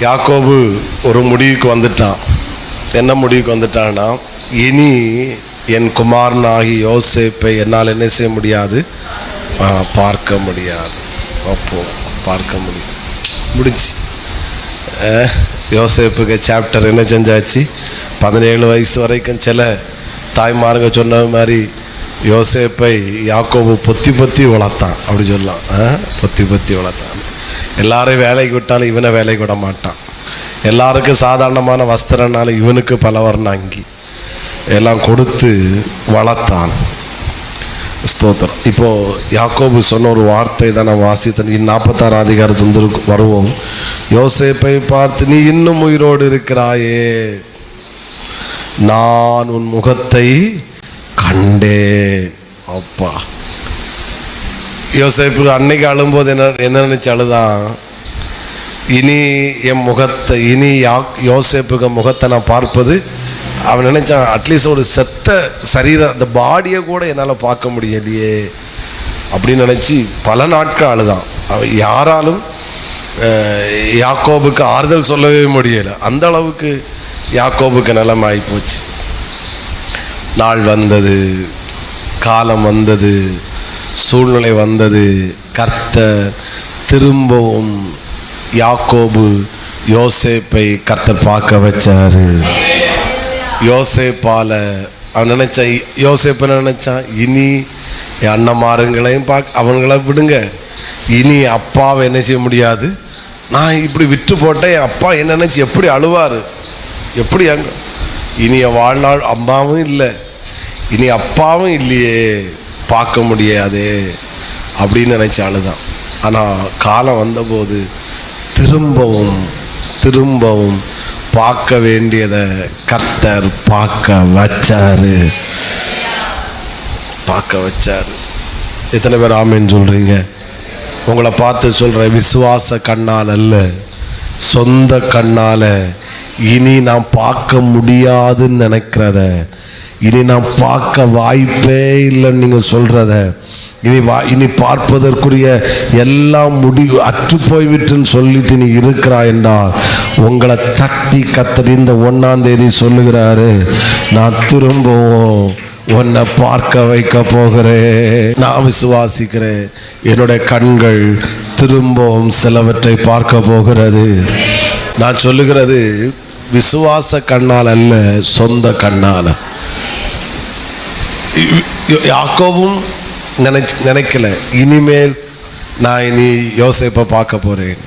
யாக்கோபு ஒரு முடிவுக்கு வந்துட்டான். என்ன முடிவுக்கு வந்துட்டான்னா இனி என் குமாரனாகி யோசேப்பை என்னால் என்ன செய்ய முடியாது? பார்க்க முடியாது. அப்போ பார்க்க முடியும். முடிஞ்சு யோசிப்புக்கு யோசேப்புக்கு சாப்டர் என்ன செஞ்சாச்சு? பதினேழு வயசு வரைக்கும் சில தாய்மாருங்க சொன்ன மாதிரி யோசேப்பை யாக்கோபு பொத்தி பொத்தி வளர்த்தான். அப்படி சொல்லலாம். பொத்தி பொத்தி வளர்த்தான். எல்லாரையும் வேலைக்கு விட்டாலும் இவனை வேலைக்கு விட மாட்டான். எல்லாருக்கும் சாதாரணமான வஸ்திரம்னாலும் இவனுக்கு பல வர்ண அங்கி. எல்லாம் கொடுத்து வளர்த்தான். ஸ்தோத்திரம். இப்போ யாக்கோபு சொன்ன ஒரு வார்த்தை தான் நான் வாசித்தேன். நாற்பத்தாறு அதிகாரத்து வந்து வருவோம். யோசேப்பை பார்த்து நீ இன்னும் உயிரோடு இருக்கிறாயே. நான் உன் முகத்தை கண்டேன். அப்பா. யோசிப்பு அன்னைக்கு அழும்போது என்ன என்ன நினைச்சு அழுதான் இனி என் முகத்தை இனி யா யோசேப்புக்கு முகத்தை நான் பார்ப்பது அவன் நினைச்சான் அட்லீஸ்ட் ஒரு செத்த சரீர அந்த பாடியை கூட என்னால் பார்க்க முடியலையே. அப்படின்னு நினச்சி பல நாட்கள் அழுதான். அவன் யாராலும் யாக்கோபுக்கு ஆறுதல் சொல்லவே முடியலை. அந்த அளவுக்கு யாக்கோபுக்கு நிலைமை ஆகிப்போச்சு நாள் வந்தது காலம் வந்தது சூழ்நிலை வந்தது. கர்த்தர் திரும்பவும் யாக்கோபு யோசேப்பை கர்த்தர் பார்க்க வச்சாரு. யோசேப்பால அவன் நினைச்சா யோசேப்பை என்ன நினைச்சான் இனி என் அண்ணமாருங்களையும் பார்க்க அவங்கள விடுங்க. இனி அப்பாவை என்ன செய்ய முடியாது? நான் இப்படி விட்டு போட்டேன் என் அப்பா என்ன நினச்சி எப்படி அழுவார்? எப்படி அங்க இனி என் வாழ்நாள் அம்மாவும் இல்லை. இனி அப்பாவும் இல்லையே. பார்க்க முடியாதே அப்படின்னு நினைச்சு அழுதான் ஆனால் காலம் வந்தபோது திரும்பவும் திரும்பவும் பார்க்க வேண்டியதை கர்த்தர் பார்க்க வச்சாரு. பார்க்க வச்சாரு. எத்தனை பேர் ஆமின்னு சொல்கிறீங்க உங்களை பார்த்து சொல்கிற விசுவாச கண்ணால் அல்ல சொந்த கண்ணால் இனி நான் பார்க்க முடியாதுன்னு நினைக்கிறத. இனி நான் பார்க்க வாய்ப்பே இல்லைன்னு நீங்கள் சொல்கிறத இனி வா இனி பார்ப்பதற்குரிய எல்லாம் முடிவு அற்று போய்விட்டுன்னு சொல்லிட்டு நீ இருக்கிறாய் என்றால் உங்களை தட்டி கத்தடி இந்த ஒன்றாம் தேதி சொல்லுகிறாரு நான் திரும்பவும் உன்னை பார்க்க வைக்க போகிறேன். நான் விசுவாசிக்கிறேன். என்னுடைய கண்கள் திரும்பவும் சிலவற்றை பார்க்க போகிறது. நான் சொல்லுகிறது விசுவாச கண்ணால் அல்ல சொந்த கண்ணால். யாக்கோவும் நினைச்சு நினைக்கல. இனிமேல் நான் இனி யோசேப்பை பார்க்க போகிறேன்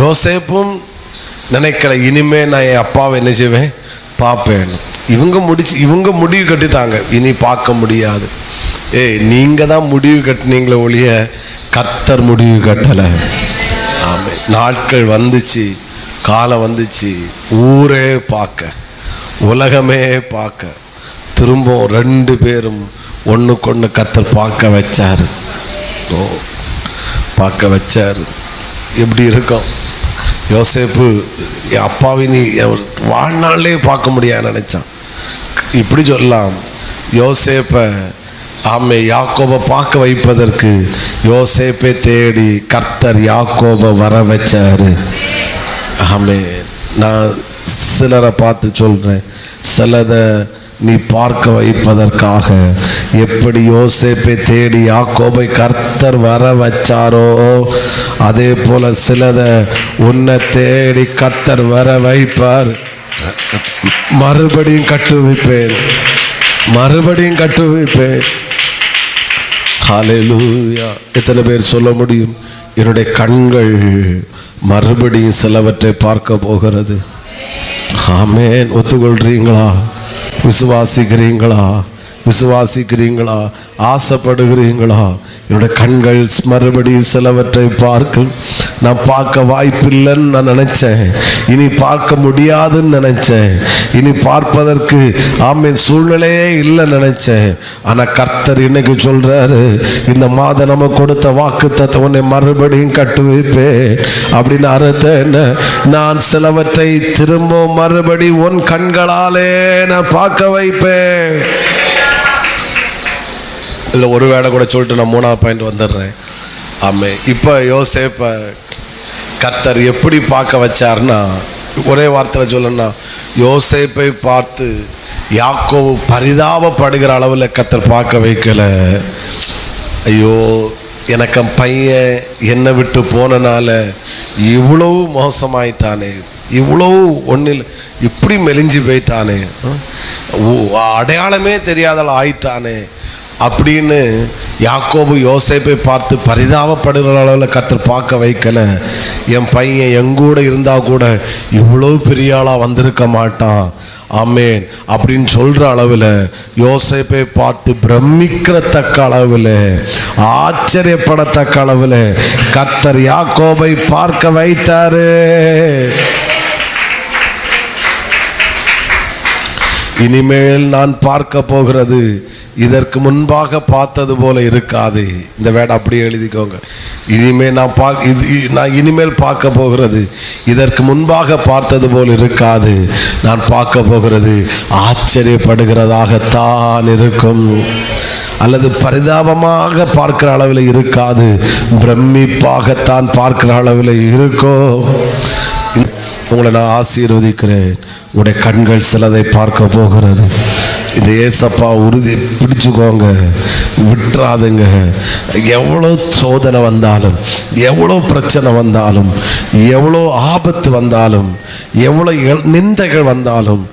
யோசேப்பும் நினைக்கல இனிமேல் நான் என் அப்பாவை என்ன செய்வேன்? பார்ப்பேன். இவங்க முடிச்சு இவங்க முடிவு கட்டிட்டாங்க. இனி பார்க்க முடியாது. ஏய் நீங்கள் தான் முடிவு கட்டினீங்களே ஒழிய கர்த்தர் முடிவு கட்டலை. ஆமாம் நாட்கள் வந்துச்சு. காலம் வந்துச்சு. ஊரே பார்க்க உலகமே பார்க்க. திரும்பவும் ரெண்டு பேரும் ஒன்றுக்கொன்று கர்த்தர் பார்க்க வச்சார். ஓ பார்க்க வச்சாரு. எப்படி இருக்கும்? யோசேப்பு என் அப்பாவை நீ வாழ்நாளே பார்க்க முடியாது நினச்சான். இப்படி சொல்லலாம். யோசேப்பை ஆமை யாக்கோபை பார்க்க வைப்பதற்கு யோசேப்பை தேடி கர்த்தர் யாக்கோபை வர வச்சாரு. ஆமே நான் சிலரை பார்த்து சொல்கிறேன் சிலதை நீ பார்க்க வைப்பதற்காக எப்படி யோசேப்பை தேடி யாக்கோபை கர்த்தர் வர வச்சாரோ அதே போல சிலதை உன்னை தேடி கர்த்தர் வர வைப்பார். மறுபடியும் கட்டுவிப்பேன். மறுபடியும் கட்டுவிப்பேன். ஹalleluya. எத்தனை பேர் சொல்ல முடியும்? என்னுடைய கண்கள் மறுபடியும் சிலவற்றை பார்க்க போகிறது. ஆமேன். ஒத்துக்கொள்றீங்களா விசுவாசிக்கிறீங்களா விசுவாசிக்கிறீங்களா? ஆசைப்படுகிறீங்களா? என்னுடைய கண்கள் மறுபடியும் சிலவற்றை பார்க்கும் நான் பார்க்க வாய்ப்பில்லைன்னு நான் நினைச்சேன். இனி பார்க்க முடியாதுன்னு நினைச்சேன். இனி பார்ப்பதற்கு ஆமை சூழ்நிலையே இல்லைன்னு நினைச்சேன். ஆனால் கர்த்தர் இன்னைக்கு சொல்றாரு இந்த மாதம் நம்ம கொடுத்த வாக்கு தத்தை உன்னை மறுபடியும் கட்டு வைப்பேன். அப்படின்னு அர்த்தம் என்ன? நான் சிலவற்றை திரும்ப மறுபடி உன் கண்களாலே நான் பார்க்க வைப்பேன். இதில் ஒரு வேளை கூட சொல்லிட்டு நான் மூணாவது பாயிண்ட் வந்துடுறேன். ஆமே. இப்போ யோசேப்ப கர்த்தர் எப்படி பார்க்க வச்சார்னா ஒரே வார்த்தையில் சொல்லணும்னா யோசேப்பை பார்த்து யாக்கோவு பரிதாபப்படுகிற அளவில் கர்த்தர் பார்க்க வைக்கல. ஐயோ எனக்கு பையன் என்னை விட்டு போனனால இவ்வளவு மோசமாயிட்டானே. இவ்வளவு ஒன்றில் இப்படி மெலிஞ்சு போயிட்டானே. அடையாளமே தெரியாதல ஆயிட்டானே. அப்படின்னு யாக்கோபு யோசேப்பை பார்த்து பரிதாபப்படுகிற அளவில் கர்த்தர் பார்க்க வைக்கல. என் பையன் எங்கூட இருந்தால் கூட இவ்வளோ பெரிய ஆளாக வந்திருக்க மாட்டான். ஆமேன். அப்படின்னு சொல்கிற அளவில் யோசேப்பை பார்த்து பிரமிக்கிறத்தக்க அளவில் ஆச்சரியப்படத்தக்க அளவில் கர்த்தர் யாக்கோபை பார்க்க வைத்தாரு. இனிமேல் நான் பார்க்க போகிறது இதற்கு முன்பாக பார்த்தது போல இருக்காது. இந்த வேடை அப்படியே எழுதிக்கோங்க. இனிமேல் நான் பா இது இ- நான் இனிமேல் பார்க்க போகிறது. இதற்கு முன்பாக பார்த்தது போல் இருக்காது. நான் பார்க்க போகிறது. ஆச்சரியப்படுகிறதாகத்தான் இருக்கும். அல்லது பரிதாபமாக பார்க்கிற அளவில் இருக்காது. பிரமிப்பாகத்தான் பார்க்கிற அளவில் இருக்கும் உங்களை நான் ஆசீர்வதிக்கிறேன். உடைய கண்கள் சிலதை பார்க்க போகிறது. இந்த ஏசப்பா உறுதி பிடிச்சுக்கோங்க. விட்டுறாதுங்க. எவ்வளோ சோதனை வந்தாலும் எவ்வளோ பிரச்சனை வந்தாலும் எவ்வளோ ஆபத்து வந்தாலும் எவ்வளோ நிந்தைகள் வந்தாலும்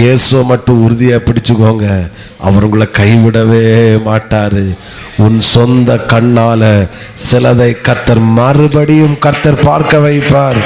இயேசுவை மட்டும் உறுதியாக பிடிச்சுக்கோங்க. அவர் உங்களை கைவிடவே மாட்டார். உன் சொந்த கண்ணால் சிலதை கர்த்தர் மறுபடியும் கர்த்தர் பார்க்க வைப்பார்.